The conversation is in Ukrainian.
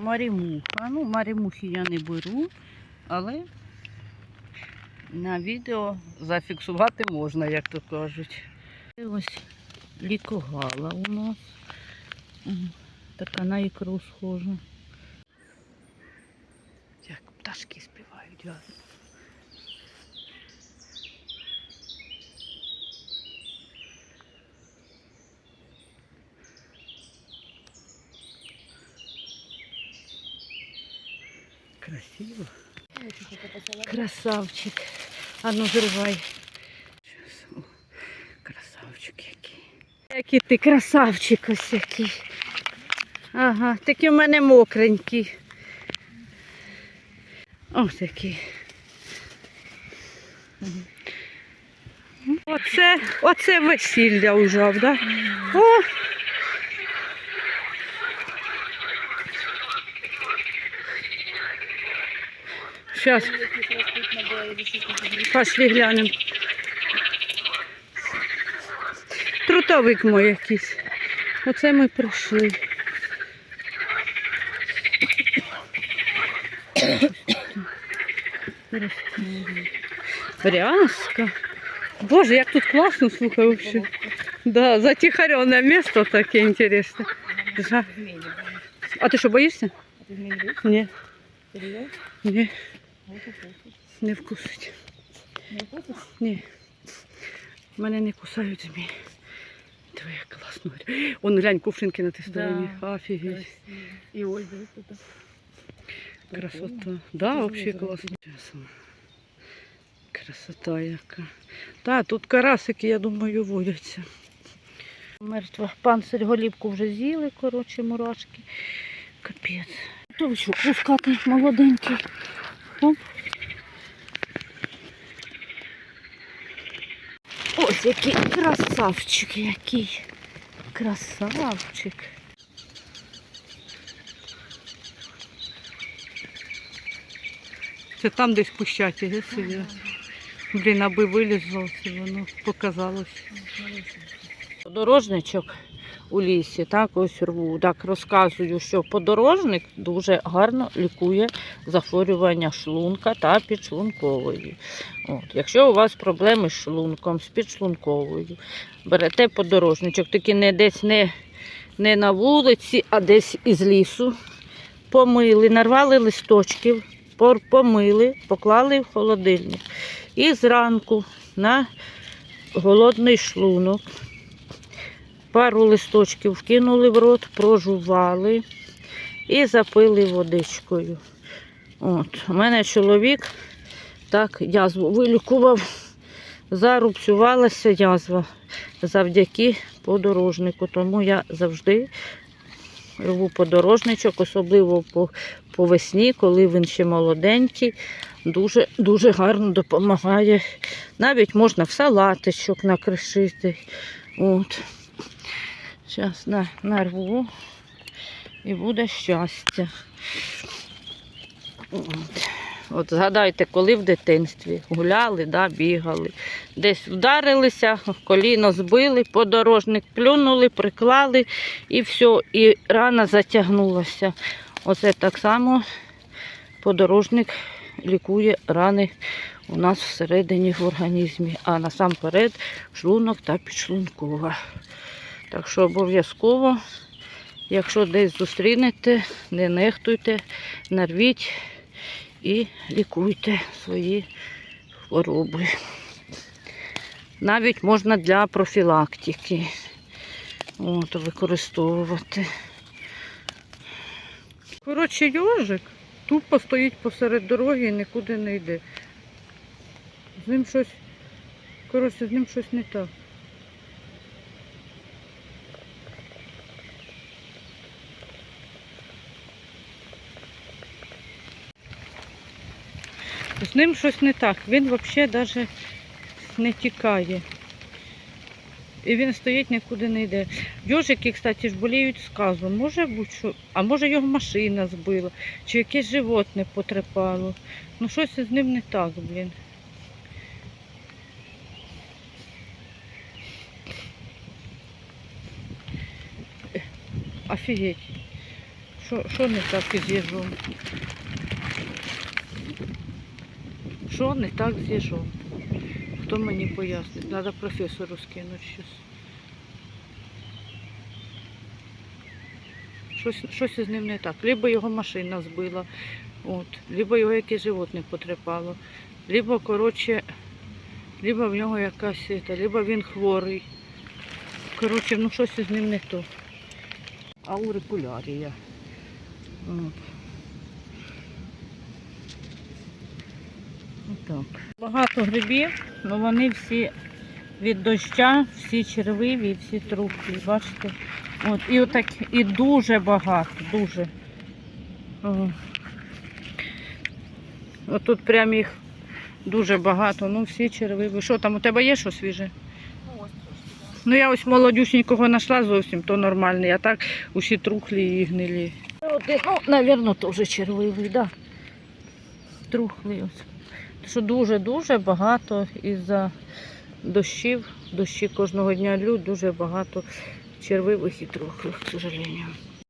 Марімуха. Ну, марімухи я не беру, але на відео зафіксувати можна, як то кажуть. Ось лікогала у нас. Така на ікру схожа. Як пташки співають. Красиво. Красавчик. А ну зривай. Красавчик який. Який ти красавчик ось який. Ага, такий у мене мокренький. Ось. Мгм. Оце, оце весілля ужав, да? О! Сейчас. Пошли глянем. Трутовик мой якийсь. Оце ми прийшли. Рязка. Боже, як тут класно, слухай, вообще. Да, затихаренное место таке интересное. Жа- А ти що, боїшся? Ні, ні, не вкусить. Ні. Мене не кусають змії. Диви, як класно. Он глянь, кувшинки на тій стороні. Офігеть. І ось дивись. Красота. Да, вообще класно. Чесно. Красота яка. Та, тут карасики, я думаю, водяться. Мертва. Панцирь голівку вже з'їли, коротше, мурашки. Капець. Товчок пускати молоденький. Оп. Ось який красавчик який. Красавчик. Це там десь пущаті, де сидять. Блін, аби вилізло, воно показалось. Подорожничок у лісі, так, ось рву. Так розказую, що подорожник дуже гарно лікує захворювання шлунка та підшлункової. От, якщо у вас проблеми з шлунком, з підшлунковою, берете подорожничок, тільки не десь не, не на вулиці, а десь із лісу. Помили, нарвали листочків, помили, поклали в холодильник. І зранку на голодний шлунок пару листочків вкинули в рот, прожували і запили водичкою. От. У мене чоловік так язву вилікував, зарубцювалася язва завдяки подорожнику. Тому я завжди рву подорожничок, особливо по, по весні, коли він ще молоденький. Дуже, дуже гарно допомагає. Навіть можна в салатичок накришити. От. Зараз на, нарву і буде щастя. От. От згадайте, коли в дитинстві гуляли, да, бігали, десь вдарилися, коліно збили, подорожник плюнули, приклали і все, і рана затягнулася. Оце так само подорожник лікує рани у нас всередині в організмі, а насамперед шлунок та підшлункова. Так що обов'язково, якщо десь зустрінете, не нехтуйте, нарвіть і лікуйте свої хвороби. Навіть можна для профілактики от, використовувати. Коротше, йожик тупо стоїть посеред дороги і нікуди не йде. З ним щось, коротше, з ним щось не так. З ним щось не так. Він взагалі навіть не тікає. І він стоїть, нікуди не йде. Йожики, кстати, ж боліють сказом. Може бути, що... а може його машина збила, чи якесь животне потрепало. Ну щось з ним не так, блін. Офігеть. Що, не так із їжом? Що не так з їжом? Хто мені пояснить? Треба професору скинути щось. Щось, щось ним не так. Либо його машина збила, от, либо його якесь животне потрепало, либо, коротше, либо в нього якась, либо він хворий. Коротше, ну щось із ним не то. Аурикулярія. От. Отак. Багато грибів, але вони всі від доща, всі червиві, всі трупні, бачите? От, і отак, і дуже багато, дуже. О. От тут прям їх дуже багато, ну всі червиві. Що там, у тебе є що свіже? Ну я ось молодюсінького знайшла зовсім, то нормальний, а так усі трухлі і гнилі. Один, ну, мабуть, теж червивий, так. Да. Трухлий ось. Що дуже-дуже багато із-за дощів, дощі кожного дня лють, дуже багато червивих і трухлих, к сожалению.